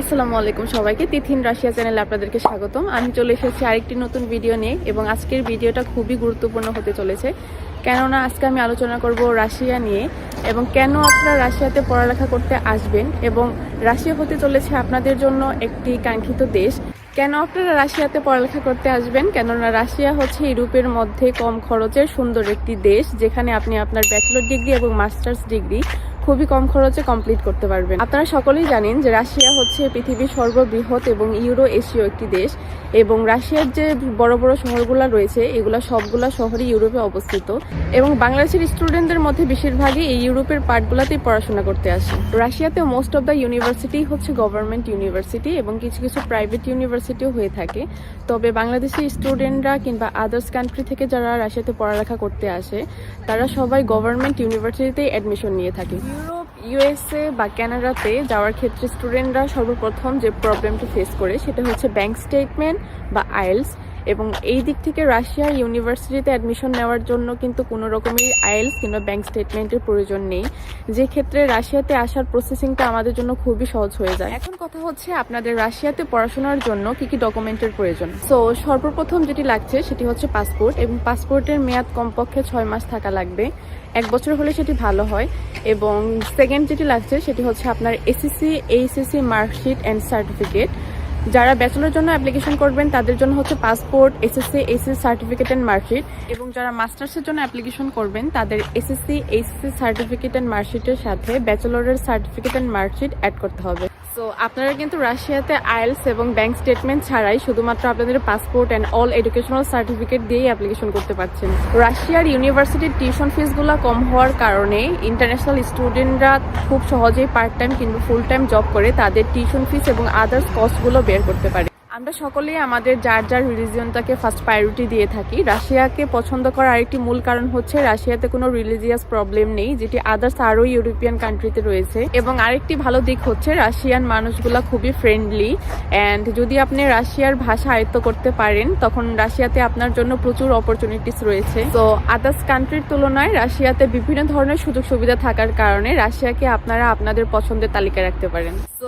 আসসালামু আলাইকুম সবাইকে। তিথিন রাশিয়া চ্যানেলে আপনাদেরকে স্বাগতম। আমি চলে এসেছি আরেকটি নতুন ভিডিও নিয়ে এবং আজকের ভিডিওটা খুবই গুরুত্বপূর্ণ হতে চলেছে। কেননা আজকে আমি আলোচনা করব রাশিয়া নিয়ে এবং কেন আপনারা রাশিয়াতে পড়ালেখা করতে আসবেন এবং রাশিয়া হতে চলেছে আপনাদের জন্য একটি কাঙ্ক্ষিত দেশ। কেন আপনারা রাশিয়াতে পড়ালেখা করতে আসবেন? কেননা রাশিয়া হচ্ছে ইউরোপের মধ্যে কম খরচের সুন্দর একটি দেশ, যেখানে আপনি আপনার ব্যাচেলর ডিগ্রি এবং মাস্টার্স ডিগ্রি খুবই কম খরচে কমপ্লিট করতে পারবেন। আপনারা সকলেই জানেন যে রাশিয়া হচ্ছে পৃথিবীর সর্ববৃহৎ এবং ইউরো এশীয় একটি দেশ এবং রাশিয়ার যে বড় বড় শহরগুলো রয়েছে, এগুলা সবগুলা শহরই ইউরোপে অবস্থিত এবং বাংলাদেশের স্টুডেন্টদের মধ্যে বেশিরভাগই এই ইউরোপের পার্টগুলোতেই পড়াশোনা করতে আসে। রাশিয়াতে মোস্ট অফ দ্য ইউনিভার্সিটি হচ্ছে গভর্নমেন্ট ইউনিভার্সিটি এবং কিছু কিছু প্রাইভেট ইউনিভার্সিটিও হয়ে থাকে। তবে বাংলাদেশি স্টুডেন্টরা কিংবা আদার্স কান্ট্রি থেকে যারা রাশিয়াতে পড়ালেখা করতে আসে, তারা সবাই গভর্নমেন্ট ইউনিভার্সিটিতেই অ্যাডমিশন নিয়ে থাকে। ইউএসএ বা ক্যানাডাতে যাওয়ার ক্ষেত্রে স্টুডেন্টরা সর্বপ্রথম যে প্রবলেমটি ফেস করে সেটা হচ্ছে ব্যাংক স্টেটমেন্ট বা আইএলস এবং এই দিক থেকে রাশিয়ার ইউনিভার্সিটিতে অ্যাডমিশন নেওয়ার জন্য কিন্তু কোনো রকমের আইএলস কিংবা ব্যাংক স্টেটমেন্টের প্রয়োজন নেই। যে ক্ষেত্রে রাশিয়াতে আসার প্রসেসিংটা আমাদের জন্য খুবই সহজ হয়ে যায়। এখন কথা হচ্ছে আপনাদের রাশিয়াতে পড়াশোনার জন্য কি কি ডকুমেন্টের প্রয়োজন? সো সর্বপ্রথম যেটি লাগছে সেটি হচ্ছে পাসপোর্ট এবং পাসপোর্টের মেয়াদ কমপক্ষে ছয় মাস থাকা লাগবে। এক বছর হলে সেটি ভালো হয় এবং সেকেন্ড যেটি লাগছে সেটি হচ্ছে আপনার SSC HSC marksheet and certificate যারা ব্যাচেলর জন্য অ্যাপ্লিকেশন করবেন, তাদের জন্য হচ্ছে passport SSC SS certificate and marksheet এবং যারা মাস্টার্সের জন্য অ্যাপ্লিকেশন করবেন, তাদের এসএসসি এইচএসসি সার্টিফিকেট অ্যান্ড মার্কশিটের সাথে ব্যাচেলরের সার্টিফিকেট অ্যান্ড মার্কশিট অ্যাড করতে হবে। সো আপনারা কিন্তু রাশিয়াতে আইএলস এবং ব্যাংক স্টেটমেন্ট ছাড়াই শুধুমাত্র আপনাদের passport and all educational certificate দিয়েই অ্যাপ্লিকেশন করতে পারছেন। রাশিয়ার ইউনিভার্সিটির টিউশন ফিসগুলো কম হওয়ার কারণে ইন্টারন্যাশনাল স্টুডেন্টরা খুব সহজেই পার্ট টাইম কিংবা ফুল টাইম জব করে তাদের টিউশন ফিস এবং আদার্স কস্টগুলো বের করতে পারে। আমরা সকলেই আমাদের যার যার রিলিজিয়নটাকে ফার্স্ট প্রায়োরিটি দিয়ে থাকি। রাশিয়াকে পছন্দ করার আরেকটি মূল কারণ হচ্ছে রাশিয়াতে কোনো রিলিজিয়াস প্রবলেম নেই, যেটি আদার্স আরও ইউরোপিয়ান কান্ট্রিতে রয়েছে। এবং আরেকটি ভালো দিক হচ্ছে রাশিয়ান মানুষগুলা খুবই ফ্রেন্ডলি অ্যান্ড যদি আপনি রাশিয়ার ভাষা আয়ত্ত করতে পারেন, তখন রাশিয়াতে আপনার জন্য প্রচুর অপরচুনিটিস রয়েছে। তো আদার্স কান্ট্রির তুলনায় রাশিয়াতে বিভিন্ন ধরনের সুযোগ সুবিধা থাকার কারণে রাশিয়াকে আপনারা আপনাদের পছন্দের তালিকায় রাখতে পারেন। তো